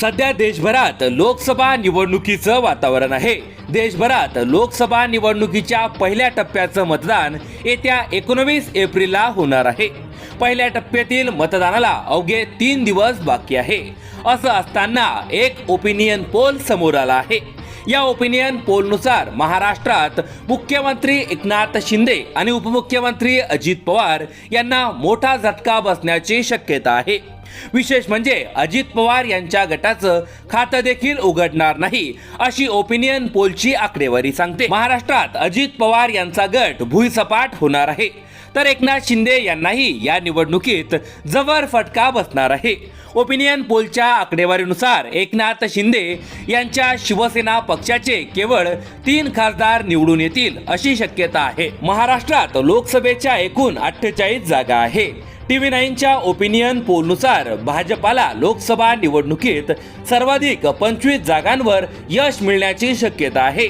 सध्या देशभरात लोकसभा निवडणुकीचं वातावरण आहे. देशभरात लोकसभा निवडणुकीच्या पहिल्या टप्प्याचं मतदान येत्या एकोणवीस एप्रिलला होणार आहे. पहिल्या टप्प्यातील मतदानाला अवघे तीन दिवस बाकी आहे. असं असताना एक ओपिनियन पोल समोर आला आहे. या ओपिनियन पोलनुसार महाराष्ट्रात मुख्यमंत्री एकनाथ शिंदे आणि उपमुख्यमंत्री अजित पवार यांना मोठा झटका बसण्याची शक्यता आहे. विशेष म्हणजे अजित पवार यांच्या गटाचं खातं देखील उघडणार नाही अशी ओपिनियन पोलची आकडेवारी सांगते. महाराष्ट्रात अजित पवार यांचा गट भुईसपाट होणार आहे. तर एकनाथ शिंदे यांनाही या निवडणुकीत जबर फटका बसणार आहे. ओपिनियन पोलच्या आकडेवारीनुसार एकनाथ शिंदे यांच्या शिवसेना पक्षाचे केवळ तीन खासदार निवडून येतील अशी शक्यता आहे. महाराष्ट्रात लोकसभेच्या एकूण अठ्ठेचाळीस जागा आहे. टीव्ही नाईनच्या ओपिनियन पोलनुसार भाजपाला लोकसभा निवडणुकीत सर्वाधिक पंचवीस जागांवर यश मिळण्याची शक्यता आहे.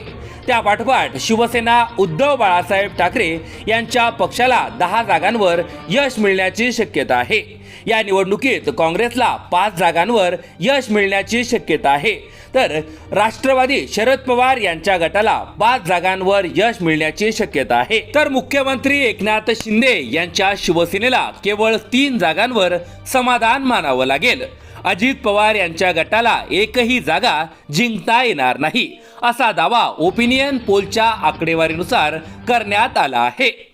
त्या पाठोपाठ शिवसेना उद्धव बाळासाहेब ठाकरे यांच्या पक्षाला दहा जागांवर यश मिळण्याची शक्यता आहे. या निवडणुकीत काँग्रेसला पाच जागांवर यश मिळण्याची शक्यता आहे. तर राष्ट्रवादी शरद पवार यांच्या गटाला पाच जागांवर यश मिळण्याची शक्यता आहे. तर मुख्यमंत्री एकनाथ शिंदे यांच्या शिवसेनेला केवळ तीन जागांवर समाधान मानावं लागेल. अजित पवार यांच्या गटाला एकही जागा जिंकता येणार नाही. असा दावा ओपिनियन पोलच्या आकडेवारीनुसार करण्यात आला आहे.